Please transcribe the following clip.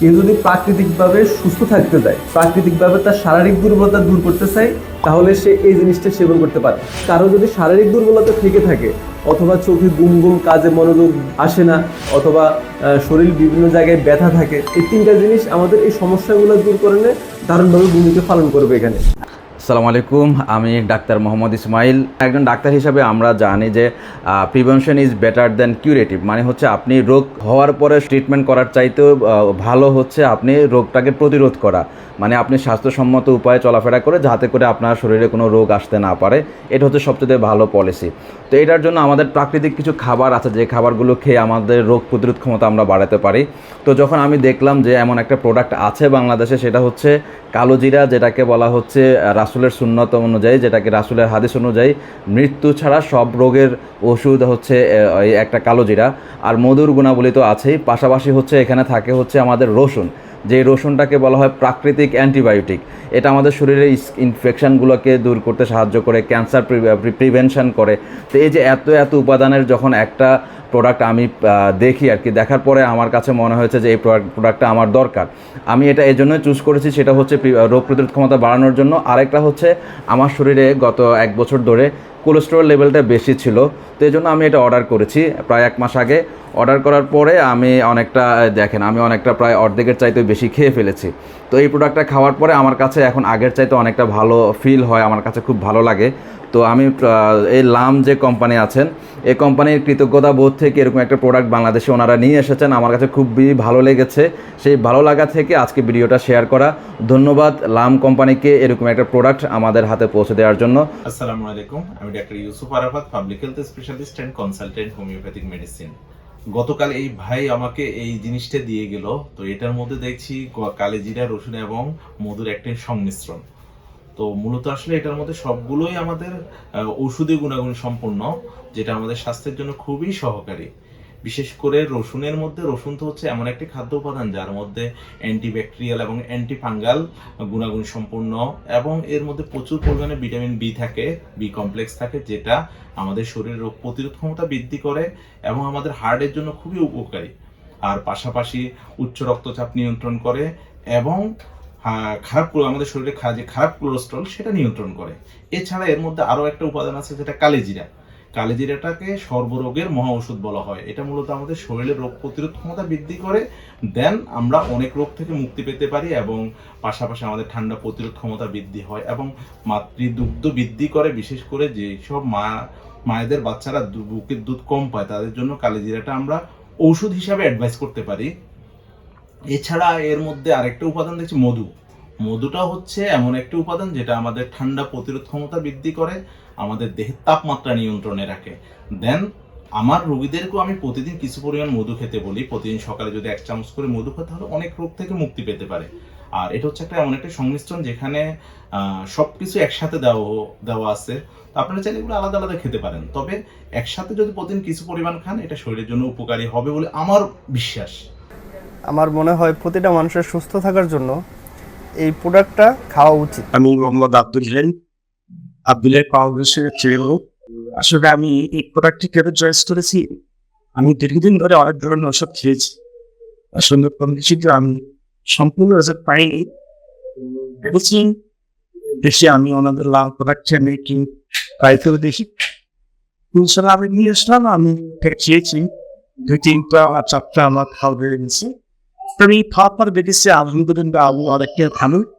কেউ যদি প্রাকৃতিকভাবে সুস্থ থাকতে চায় প্রাকৃতিকভাবে তার শারীরিক দুর্বলতা দূর করতে চায়, তাহলে সে এই জিনিসটা সেবন করতে পারে। কারও যদি শারীরিক দুর্বলতা থেকে থাকে, অথবা চোখে গুম গুম কাজে মনোযোগ আসে না, অথবা শরীর বিভিন্ন জায়গায় ব্যথা থাকে, এই তিনটা জিনিস আমাদের এই সমস্যাগুলো দূর করলে দারুণভাবে ভূমিকা পালন করবে এখানে। আসসালামু আলাইকুম আমি ডাক্তার মোহাম্মদ ইসমাইল। একজন ডাক্তার হিসাবে আমরা জানি যে prevention is better than curative মানে হচ্ছে আপনি রোগ হওয়ার পরে ট্রিটমেন্ট করার চাইতেও ভালো হচ্ছে আপনি রোগটাকে প্রতিরোধ করা। মানে আপনি স্বাস্থ্যসম্মত উপায়ে চলাফেরা করে যাতে করে আপনার শরীরে কোনো রোগ আসতে না পারে এটা হচ্ছে সবচেয়ে ভালো পলিসি। তো এটার জন্য আমাদের প্রাকৃতিক কিছু খাবার আছে যে খাবারগুলো খেয়ে আমাদের রোগ প্রতিরোধ ক্ষমতা আমরা বাড়াতে পারি। তো যখন আমি দেখলাম যে এমন একটা প্রোডাক্ট আছে বাংলাদেশে সেটা হচ্ছে কালো জিরা যেটাকে বলা হচ্ছে আহ, রাসুলের সুন্নত অনুযায়ী, যেটাকে রাসুলের হাদিস অনুযায়ী মৃত্যু ছাড়া সব রোগের ওষুধ হচ্ছে একটা কালোজিরা আর মধুর গুণাবলী তো আছেই, পাশাপাশি হচ্ছে, এখানে থাকে হচ্ছে আমাদের রসুন। যে রসুনটাকে বলা হয় প্রাকৃতিক অ্যান্টিবায়োটিক। এটা আমাদের শরীরের ইনফেকশনগুলোকে দূর করতে সাহায্য করে ক্যান্সার প্রিভেনশন করে। তো এই যে এত এত উপাদানের যখন একটা প্রোডাক্ট আমি দেখি আর কি, দেখার পরে আমার কাছে মনে হয়েছে যে এই প্রোডাক্টটা আমার দরকার। আমি এটা এই জন্যই চুজ করেছি, সেটা হচ্ছে রোগ প্রতিরোধ ক্ষমতা বাড়ানোর জন্য। আরেকটা হচ্ছে আমার শরীরে গত এক বছর ধরে কোলেস্টেরল লেভেলটা বেশি ছিল। তো এই জন্য আমি এটা অর্ডার করেছি। প্রায় এক মাস আগে। অর্ডার করার পরে আমি অনেকটা দেখেন, আমি অনেকটা প্রায় অর্ধেকের চাইতে বেশি খেয়ে ফেলেছি। তো এই প্রোডাক্টটা খাওয়ার পরে আমার কাছে এখন আগের চাইতে অনেকটা ভালো ফিল হয়, আমার কাছে খুব ভালো লাগে। তো আমি এই লাম যে কোম্পানি আছেন এই কোম্পানির কৃতজ্ঞতা বোধ থেকে এরকম একটা প্রোডাক্ট বাংলাদেশে ওনারা নিয়ে এসেছেন। আমার কাছে খুবই ভালো লেগেছে। সেই ভালো লাগা থেকে আজকে ভিডিওটা শেয়ার করা। ধন্যবাদ লাম কোম্পানিকে এরকম একটা প্রোডাক্ট আমাদের হাতে পৌঁছে দেওয়ার জন্য। আসসালামু আলাইকুম। আমি doctor Yusuf Arafat public health specialist and consultant homeopathic medicine গতকাল এই ভাই আমাকে এই জিনিসটা দিয়ে গেল। তো এটার মধ্যে দেখছি কালেজিরা, রসুন এবং মধুর একটা সংমিশ্রণ। তো মূলত আসলে এটার মধ্যে সবগুলোই আমাদের ঔষধি গুণাগুণ সম্পন্ন, যেটা আমাদের স্বাস্থ্যের জন্য খুবই সহকারী। বিশেষ করে রসুনের মধ্যে, রসুন তো হচ্ছে এমন একটি খাদ্য উপাদান যার মধ্যে অ্যান্টিব্যাকটেরিয়াল এবং অ্যান্টিফাঙ্গাল গুণাগুণ সম্পন্ন এবং এর মধ্যে প্রচুর পরিমাণে ভিটামিন বি থাকে বি কমপ্লেক্স থাকে, যেটা আমাদের শরীরের রোগ প্রতিরোধ ক্ষমতা বৃদ্ধি করে এবং আমাদের হার্টের জন্য খুবই উপকারী। আর পাশাপাশি উচ্চ রক্তচাপ নিয়ন্ত্রণ করে এবং খারাপ আমাদের শরীরে যে খারাপ কোলেস্ট্রল সেটা নিয়ন্ত্রণ করে। এছাড়া এর মধ্যে আরও একটা উপাদান আছে, যেটা কালেজিরা কালেজিরাটাকে সর্বরোগের মহা ওষুধ বলা হয়। এটা মূলত আমাদের শরীরের রোগ প্রতিরোধ ক্ষমতা বৃদ্ধি করে, দেন আমরা অনেক রোগ থেকে মুক্তি পেতে পারি এবং পাশাপাশি আমাদের ঠান্ডা প্রতিরোধ ক্ষমতা বৃদ্ধি হয় এবং মাতৃদুগ্ধ বৃদ্ধি করে, বিশেষ করে যেসব মা, মায়েদের বাচ্চারা বুকের দুধ কম পায়, তাদের জন্য কালেজিরাটা আমরা ঔষধ হিসাবে অ্যাডভাইস করতে পারি। এছাড়া এর মধ্যে আরেকটা উপাদান দেখছি মধু। মধুটা হচ্ছে এমন একটি উপাদান যেটা আমাদের ঠান্ডা প্রতিরোধ ক্ষমতা বৃদ্ধি করে আমাদের দেহের তাপমাত্রা নিয়ন্ত্রণে রাখে। দেন আমার রোগীদেরকেও আমি প্রতিদিন কিছু পরিমাণ মধু খেতে বলি। প্রতিদিন সকালে যদি এক চামচ করে মধু খেতে তাহলে অনেক রোগ থেকে মুক্তি পেতে পারে। আর এটা হচ্ছে একটা এমন একটা সংমিশ্রণ যেখানে আহ, সবকিছু একসাথে দেওয়া দেওয়া আছে। তো আপনারা চাইলে এগুলো আলাদা আলাদা খেতে পারেন। তবে একসাথে যদি প্রতিদিন কিছু পরিমাণ খান এটা শরীরের জন্য উপকারী হবে বলে আমার বিশ্বাস। আমার মনে হয় প্রতিটা মানুষের সুস্থ থাকার জন্য এই প্রোডাক্টটা খাওয়া উচিত। আমি মোহাম্মদ আব্দুল হিলেন আব্দুলের ফাউন্ডেশনের ছিল আসলে আমি এই প্রোডাক্টটি কেন চয়েস করেছি? আমি দীর্ঘদিন ধরে অনেক ধরনের ওষুধ খেয়েছি। আসলে কন্ডিশন আমি সম্পূর্ণ ওষুধ পাইনি। ভেবেছি দেখি আমি ওনাদের লাভ প্রোডাক্ট আমি কি পাইতেও দেখি। ইনশাল্লাহ আমি নিয়ে আসলাম, আমি খেয়েছি। দুই তিনটা চারটা আমার খাওয়া হয়ে গেছে। আমি খাওয়ার পর দেখেছি আলহামদুলিল্লাহ আমি অনেকটা ভালো